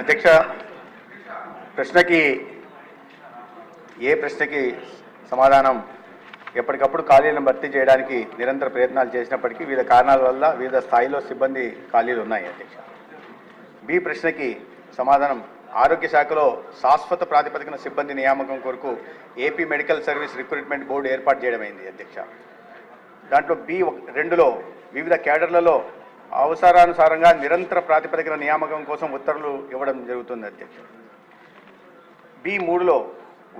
అధ్యక్ష ప్రశ్నకి ఏ ప్రశ్నకి సమాధానం ఎప్పటికప్పుడు ఖాళీలను భర్తీ చేయడానికి నిరంతర ప్రయత్నాలు చేసినప్పటికీ వివిధ కారణాల వల్ల వివిధ స్థాయిలో సిబ్బంది ఖాళీలు ఉన్నాయి అధ్యక్ష. బి ప్రశ్నకి సమాధానం ఆరోగ్య శాఖలో శాశ్వత ప్రాతిపదికన సిబ్బంది నియామకం కొరకు AP medical service recruitment board ఏర్పాటు చేయడమైంది అధ్యక్ష. దాంట్లో బి రెండులో వివిధ క్యాడర్లలో అవసరానుసారంగా నిరంతర ప్రాతిపదికన నియామకం కోసం ఉత్తర్వులు ఇవ్వడం జరుగుతుంది అధ్యక్ష బి మూడులో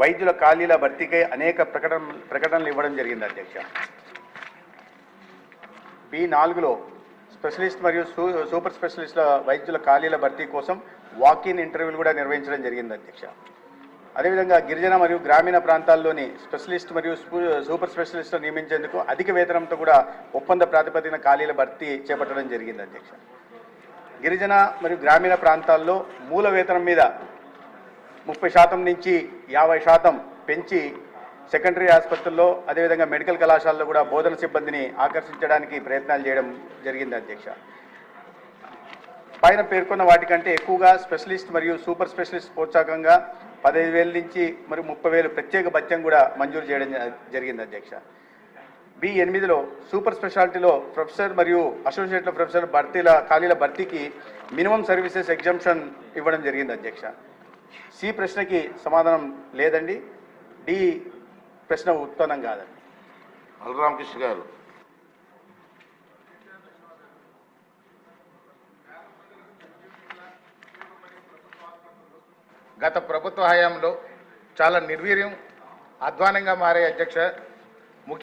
వైద్యుల ఖాళీల భర్తీకై అనేక ప్రకటన ప్రకటనలు ఇవ్వడం జరిగింది అధ్యక్ష. బి నాలుగులో స్పెషలిస్ట్ మరియు సూ సూపర్ స్పెషలిస్ట్ల వైద్యుల ఖాళీల భర్తీ కోసం వాకిన్ ఇంటర్వ్యూలు కూడా నిర్వహించడం జరిగింది అధ్యక్ష. అదేవిధంగా గిరిజన మరియు గ్రామీణ ప్రాంతాల్లోని స్పెషలిస్ట్ మరియు సూపర్ స్పెషలిస్ట్ నియమించేందుకు అధిక వేతనంతో కూడా ఒప్పంద ప్రాతిపదికన ఖాళీల భర్తీ చేపట్టడం జరిగింది అధ్యక్ష. గిరిజన మరియు గ్రామీణ ప్రాంతాల్లో మూల వేతనం మీద ముప్పై శాతం నుంచి యాభై శాతం పెంచి సెకండరీ ఆసుపత్రుల్లో అదేవిధంగా మెడికల్ కళాశాలలో కూడా బోధన సిబ్బందిని ఆకర్షించడానికి ప్రయత్నాలు చేయడం జరిగింది అధ్యక్ష. పైన పేర్కొన్న వాటికంటే ఎక్కువగా స్పెషలిస్ట్ మరియు సూపర్ స్పెషలిస్ట్ ప్రోత్సాహకంగా పదహైదు వేల నుంచి మరి ముప్పై వేలు ప్రత్యేక భత్యం కూడా మంజూరు చేయడం జ- జరిగింది అధ్యక్ష. బి ఎనిమిదిలో సూపర్ స్పెషాలిటీలో ప్రొఫెసర్ మరియు అసోసియేట్లో ప్రొఫెసర్ భర్తీల ఖాళీల భర్తీకి మినిమం సర్వీసెస్ ఎగ్జామ్షన్ ఇవ్వడం జరిగింది అధ్యక్ష. సి ప్రశ్నకి సమాధానం లేదండి. డి ప్రశ్న ఉత్పన్నం కాదండి. బలరామకృష్ణ గారు గత ప్రభుత్వ హయాంలో చాలా నిర్వీర్యం అధ్వానంగా మారే అధ్యక్ష